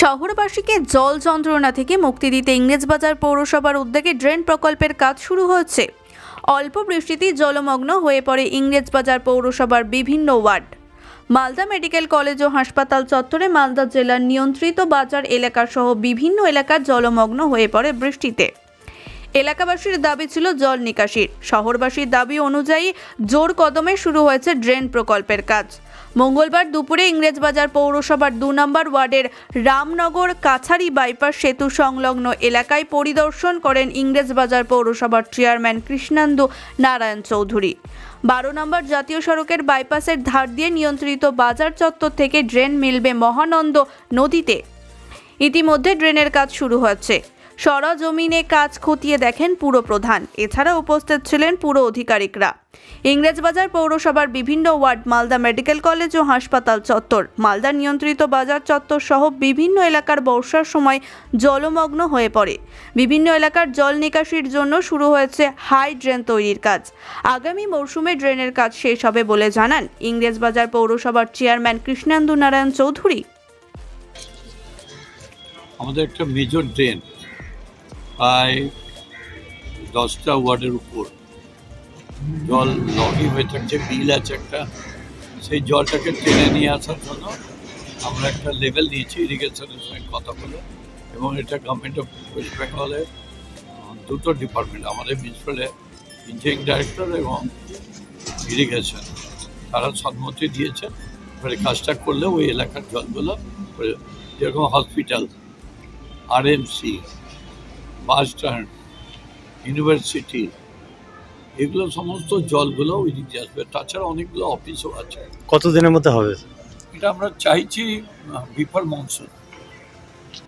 শহরবাসীকে জল যন্ত্রণা থেকে মুক্তি দিতে ইংরেজবাজার পৌরসভার উদ্যোগে ড্রেন প্রকল্পের কাজ শুরু হয়েছে। অল্প বৃষ্টিতেই জলমগ্ন হয়ে পড়ে ইংরেজবাজার পৌরসভার বিভিন্ন ওয়ার্ড। মালদা মেডিকেল কলেজ ও হাসপাতাল চত্বরে মালদা জেলার নিয়ন্ত্রিত বাজার এলাকাসহ বিভিন্ন এলাকা জলমগ্ন হয়ে পড়ে বৃষ্টিতে। এলাকাবাসীর দাবি ছিল জল নিকাশির শহরবাসীর দাবি অনুযায়ী জোর কদমে শুরু হয়েছে ড্রেন প্রকল্পের কাজ। মঙ্গলবার দুপুরে ইংরেজবাজার পৌরসভার দু নম্বর ওয়ার্ডের রামনগর কাছারি বাইপাস সেতু সংলগ্ন এলাকায় পরিদর্শন করেন ইংরেজবাজার পৌরসভার চেয়ারম্যান কৃষ্ণান্দু নারায়ণ চৌধুরী। বারো নম্বর জাতীয় সড়কের বাইপাসের ধার দিয়ে নিয়ন্ত্রিত বাজার চত্বর থেকে ড্রেন মিলবে মহানন্দ নদীতে। ইতিমধ্যে ড্রেনের কাজ শুরু হচ্ছে সরজমিনে কাজ খতিয়ে দেখেন পুরো প্রধান। এছাড়া উপস্থিত ছিলেন পুরো আধিকারিকরা ইংরেজবাজার পৌরসভার বিভিন্ন ওয়ার্ড, মালদা মেডিকেল কলেজ ও হাসপাতাল চত্বর। মালদা নিয়ন্ত্রিত বাজার চত্বর সহ বিভিন্ন এলাকার বর্ষার সময় জলমগ্ন হয়ে পড়ে। বিভিন্ন এলাকার জল নিকাশির জন্য শুরু হয়েছে হাই ড্রেন তৈরির কাজ। আগামী মরশুমে ড্রেনের কাজ শেষ হবে বলে জানান ইংরেজবাজার পৌরসভার চেয়ারম্যান কৃষ্ণেন্দু নারায়ণ চৌধুরী। আমাদের একটা মেজর ড্রেন প্রায় দশটা ওয়ার্ডের উপর জল লগি হয়ে থাকছে, বিল আছে একটা। সেই জলটাকে টেনে নিয়ে আসার জন্য আমরা একটা লেভেল দিয়েছি ইরিগেশনের সঙ্গে কথা বলে এবং এটা গভর্নমেন্ট অফ ওয়েস্ট বেঙ্গলের দুটো ডিপার্টমেন্ট আমাদের মিউনিসিপ্যালে ইঞ্জিনিয়ারিং ডাইরেক্টর এবং ইরিগেশন তারা সম্মতি দিয়েছে, এবারে কাজটা করলে ওই এলাকার জলগুলো যেরকম হসপিটাল আর আরএমসি বাস স্ট্যান্ড ইউনিভার্সিটি এগুলো সমস্ত জলগুলো ওই দিক দিয়ে আসবে। তাছাড়া অনেকগুলো অফিসও আছে। কতদিনের মধ্যে হবে? এটা আমরা চাইছি বিফোর মনসুন।